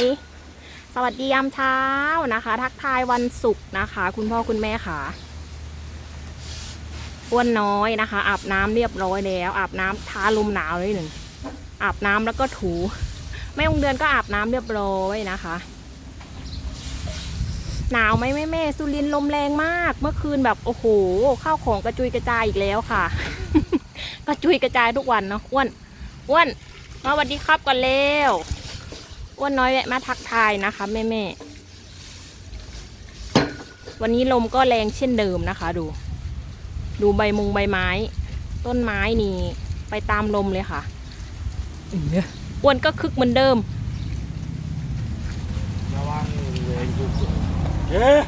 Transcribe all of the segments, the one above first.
เอะสวัสดียามเช้านะคะ ทักทายวันศุกร์นะคะ คุณพ่อคุณแม่ค่ะอ้วนน้อยนะคะ อาบน้ำเรียบร้อยแล้ว อาบน้ำทาลมหนาวเลยหนึ่งอาบน้ำแล้วก็ถูแม่องเดือนก็อาบน้ำเรียบร้อยนะคะ หนาวไหมแม่แม่สุรินลมแรงมาก เมื่อคืนแบบโอ้โหข้าวของกระจุยกระจายอีกแล้วค่ะ กระจุยกระจายทุกวันเนาะอ้วนอ้วนมาสวัสดีครับก่อนเร็ว อ้วนน้อยแวะมาทักทายนะคะแม่แม่ๆวันนี้ลมก็แรงเช่นเดิมนะคะ ดู ดูใบมุงใบไม้ ต้นไม้นี่ ไปตามลมเลยค่ะอืมเนี่ยอ้วนก็คึกเหมือนเดิมระวังเวรกูเฮ้ย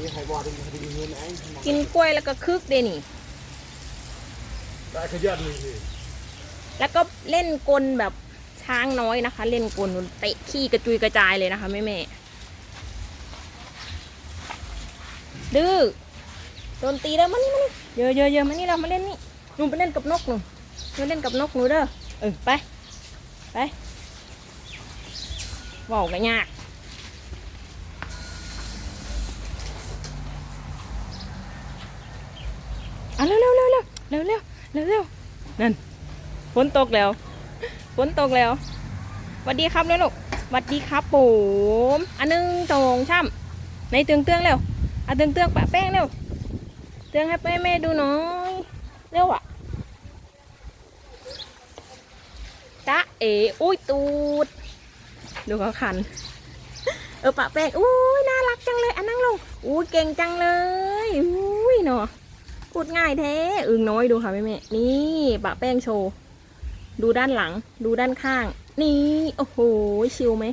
นี่ใครบอกเป็นคดีเงินไอ้กินกล้วยแล้วก็คึกเดนี่ได้ขยันเลยสิแล้วก็เล่นกลแบบ ช้างน้อยนะคะ เล่นกลนเตะขี้กระจุยกระจายเลยนะคะแม่แม่ดื้อโดนตีแล้วมานี่มานี่เยอะเยอะเยอะมานี่เรามาเล่นนี่หนูไปเล่นกับนกหนูมาเล่นกับนกหนูเด้อเออไปไปว่าวกันยากเร็วเร็วเร็วเร็วเร็วเร็วเร็วนั่นฝนตกแล้ว ฝนตกแล้วสวัสดีครับเลยลูกสวัสดีครับผมอันหนึงตรงช่ำในเตืองเตืองเร็วอะเตืองเตืองปะแป้งเร็วเตืองให้แม่แม่ดูหน่อยเร็วอะจ๊ะเอ๋อุ้ยตูด ดูเขาคัน เออปะแป้งอุ้ยน่ารักจังเลยอะนั่งลงอุ้ยเก่งจังเลยอุ้ยเนาะพูดง่ายแท้อึงน้อยดูค่ะแม่แม่นี่ปะแป้งโชว์ ดูด้านหลัง ดูด้านข้าง นี่ โอ้โห ชิลไหม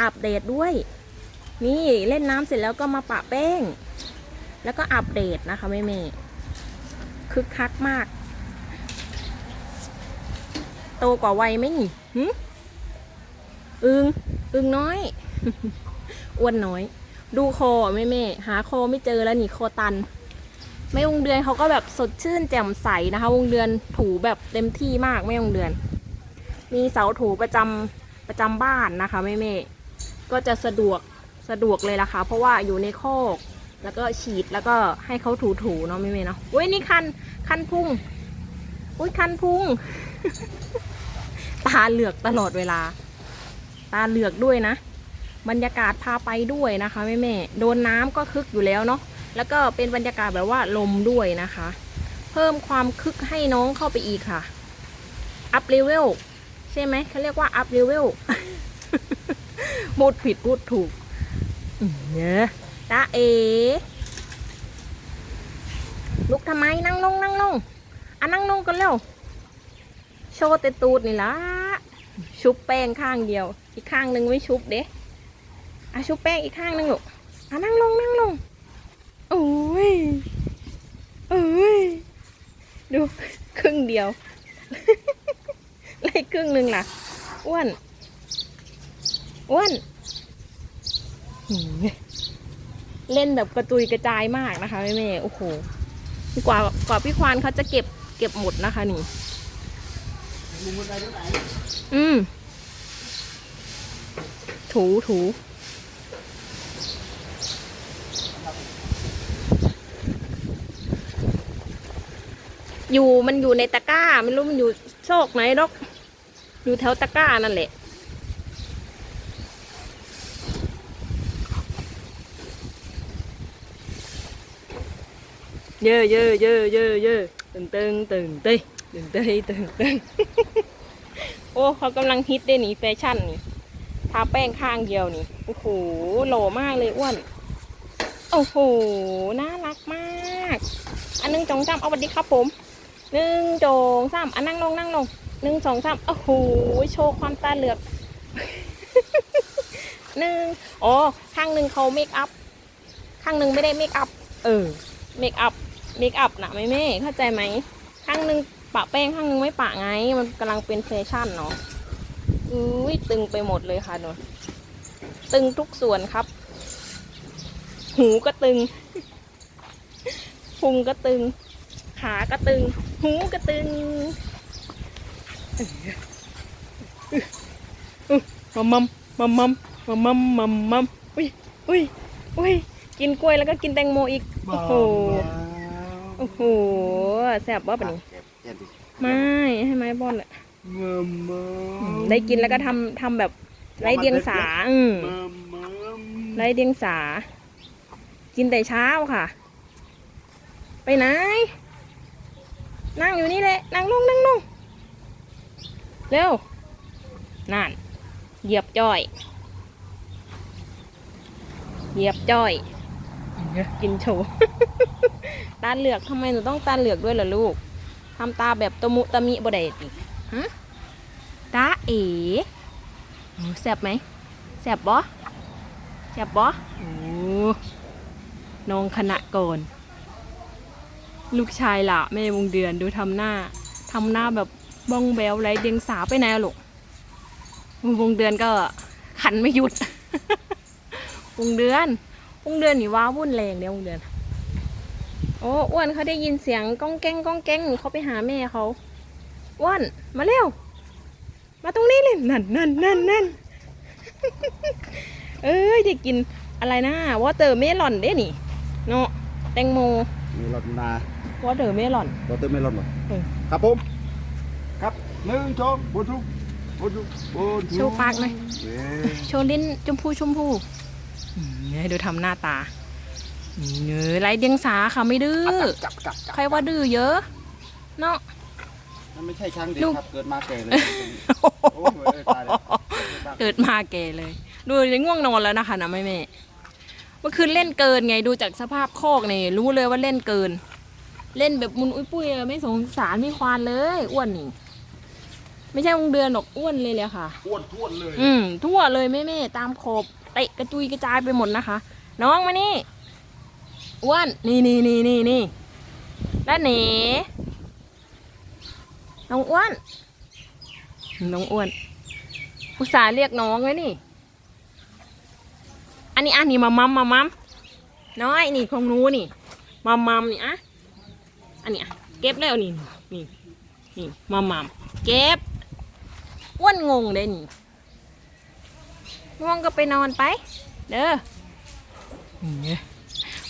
อาบเดดด้วย นี่เล่นน้ำเสร็จแล้วก็มาปะแป้ง แล้วก็อาบเดดนะคะแม่เมย์คึกคักมาก โตกว่าวัยไหมนี่หึอึงอึงน้อย อ้วนน้อย ดูคอแม่เมย์หาคอไม่เจอแล้วนี่คอตัน แม่วงเดือนเขาก็แบบสดชื่นแจ่มใสนะคะ วงเดือนถูแบบเต็มที่มากแม่วงเดือน มีเสาถูประจำประจำบ้านนะคะแม่แม่ก็จะสะดวกสะดวกเลยล่ะค่ะเพราะว่าอยู่ในโคอกแล้วก็ฉีดแล้วก็ให้เขาถูถูๆเนาะแม่แม่เนาะอุ้ยนี่คันคันพุ่งอุ้ยคันพุ่งตาเหลือกตลอดเวลา ตาเหลือกด้วยนะ บรรยากาศพาไปด้วยนะคะแม่แม่โดนน้ำก็คึกอยู่แล้วเนาะ แล้วก็เป็นบรรยากาศแบบว่าลมด้วยนะคะ เพิ่มความคึกให้น้องเข้าไปอีกค่ะ อัพเลเวลใช่ไหมเขาเรียกว่าอัพเลเวลพูดผิดพูดถูกเนี่ยตาเอลุกทำไมนั่งลงนั่งลงอะนั่งลงกันเร็ว โชว์แต่ตูดนี่ละชุบแป้งข้างเดียว อีกข้างหนึ่งไม่ชุบเด้อะชุบแป้งอีกข้างหนึ่งลูกอะนั่งลงนั่งลง โอ้ยโอ้ย ดู ครึ่งเดียวไล่ครึ่งหนึ่งล่ะ อ้วน อ้วน เล่นแบบกระจุยกระจายมากนะคะแม่แม่ๆโอ้โห กว่ากว่าพี่ควานเขาจะเก็บเก็บหมดนะคะนี่ อืม ถูถู อยู่มันอยู่ในตะกร้าไม่รู้มันอยู่โชคไหนหรอก อยู่แถวตะกร้านั่นแหละเยอะเยอะเยอะเยอะเยอะตึงตึงตึงเต้ตึงเต้ตึงเต้โอ้เขากำลังฮิตได้หนี่แฟชั่นนี่ทาแป้งข้างเดียวนี่โอ้โหหล่อมากเลยอ้วนโอ้โหน่ารักมาก อันนึงจงจำเอาวัดดีครับผม หนึ่งจงสามอันนั่งลงนั่งลงหนึ่งสองสามโอ้โหโชว์ความตาเหลือกหนึ่งอ๋อข้างหนึ่งเขาเมคอัพข้างหนึ่งไม่ได้เมคอัพเออเมคอัพเมคอัพนะไม่เม่เข้าใจไหมข้างหนึ่งปะแป้งข้างหนึ่งไม่ปะไง มันกำลังเป็นแฟชั่นเนาะอุ้ยตึงไปหมดเลยค่ะหนูตึงทุกส่วนครับ หูก็ตึงพุงก็ตึง ขาก็ตึง หูก็ตึงมัมมัมมัมมัมมัมมัมมัมอุ้ยอุ้ยอุ้ยกินกล้วยแล้วก็กินแตงโมอีก โอ้โห โอ้โหแซ่บว่าปะนี้เจ็บดิไม่ให้ไม้บอลแหละมัมมัอืมมได้กินแล้วก็ทำทำแบบไร้เดียงสาอืมไร้เดียงสา กินแต่เช้าค่ะ ไปไหน นั่งอยู่นี่แหละ นั่งลงนั่งลงเร็ว นั่น เหยียบจ้อย เหยียบจ้อย กินโชว์ ตาเหลือกทำไมหนูต้องตาเหลือกด้วยล่ะลูกทำตาแบบตะมุตะมิบ่ได้ติฮะตาเอ๋โอ้แสบไหมแสบบ่แสบบ่โอ้น้องคณะก่อน ลูกชายละแม่วงเดือนดูทำหน้าทำหน้าแบบบ้องแบวไรเดียงสาไปไหนอะลูกวงเดือนก็ขันไม่หยุด วงเดือนวงเดือนนี่ว้าวุ่นแรงเนี่ยวงเดือน โอ้อ้วนเขาได้ยินเสียงก้องแก้งก้องแก้งเขาไปหาแม่เขาอ้วนมาเร็ว มาตรงนี้เลยนั่นนั่นนั่นนั่นเอ้ยได้กินอะไรนะวอเตอร์เมลอนเด้นี่เนาะแตงโมมีรถนา วอเตอร์เมลอนรถเติมไม่รถหรอเออครับผม ครับหนึ่งสองบนทุกบนทุกบนทุกโชว์ปากหน่อยเว้ยโชว์ลิ้นชมพูชมพูอืมให้ดูทำหน้าตาเนื้อไรเดียงสาค่ะไม่ดื้อจับจับจับใครว่าดื้อเยอะ เนาะมันไม่ใช่ช้างเด็กลูกครับเกิดมาแก่เลยโอ้ยตายแล้วเกิดมาแก่เลย ดูจะง่วงนอนแล้วนะคะนะแม่แม่เมื่อคืนเล่นเกินไงดูจากสภาพโคอกนี่รู้เลยว่าเล่นเกิน เล่นแบบมุนอุ้ยปุ้ยอะไม่สงสารไม่ควานเลยอ้วนนี่ไม่ใช่วงเดือนหรอกอ้วนเลยเลยค่ะ อ้วนท้วนเลย อืมทั่วเลยแม่แม่ตามขอบเตะกระจุยกระจายไปหมดนะคะ น้องมานี่อ้วนนี่นี่นี่นี่นี่ด้านเหนน้องอ้วนน้องอ้วนอุตส่าห์เรียกน้องไว้นี่ อันนี้อันนี้มามัมมามัมน้อยนี่ของหนูนี่มามัมนี่อะ อันนี้อะเก็บแล้วนี่นี่นี่มามัมเก็บอ้วนงงเลยนี่ง่วงก็ไปนอนไป เด้อ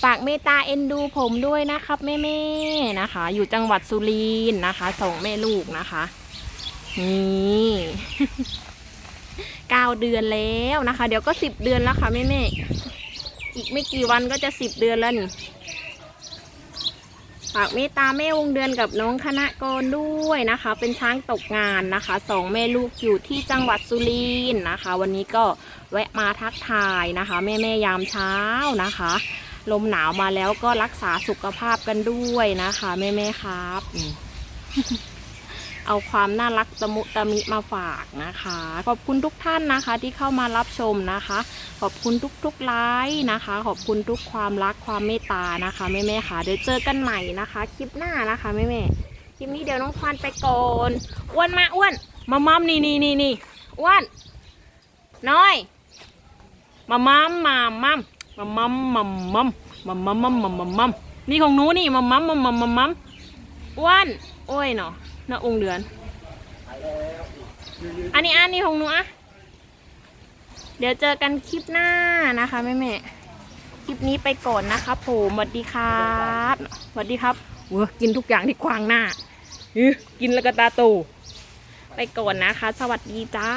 ฝากเมตตาเอ็นดูผมด้วยนะครับแม่ๆนะคะ อยู่จังหวัดสุรินทร์นะคะสองแม่ลูกนะคะนี่เก้าเดือนแล้วนะคะ เดี๋ยวก็สิบเดือนแล้วค่ะแม่ๆอีกไม่กี่วันก็จะสิบเดือนแล้วนี่ ฝากเมตตาแม่วงเดือนกับน้องคณะกรด้วยนะคะ เป็นช้างตกงานนะคะสองแม่ลูกอยู่ที่จังหวัดสุรินทร์นะคะ วันนี้ก็แวะมาทักทายนะคะ แม่แม่ยามเช้านะคะ ลมหนาวมาแล้วก็รักษาสุขภาพกันด้วยนะคะ แม่แม่ครับ เอาความน่ารักตะมุตะมิมาฝากนะคะ ขอบคุณทุกท่านนะคะที่เข้ามารับชมนะคะ ขอบคุณทุกๆไลค์นะคะ ขอบคุณทุกความรักความเมตตานะคะแม่แม่ๆค่ะ เดี๋ยวเจอกันใหม่นะคะ คลิปหน้านะคะแม่แม่ๆคลิปนี้เดี๋ยวน้องควานไปก่อนอ้วนมาอ้วนมามัมนี่นี่นี่นี่อ้วนน้อยมามัมมามัมมามัมมามัมมามัมมามัมมามัมนี่ของหนูนี่มามัมมามัมมามัมอ้วนโอ้ยเนาะ น้าองค์เดือน อันนี้อันนี้ของหนูอะเดี๋ยวเจอกันคลิปหน้านะคะแม่แม่ๆคลิปนี้ไปก่อนนะคะผมสวัสดีครับสวัสดีครับเว้อกินทุกอย่างที่ขวางหน้าอื้อกินแล้วก็ตาโตไปก่อนนะคะ สวัสดีจ้า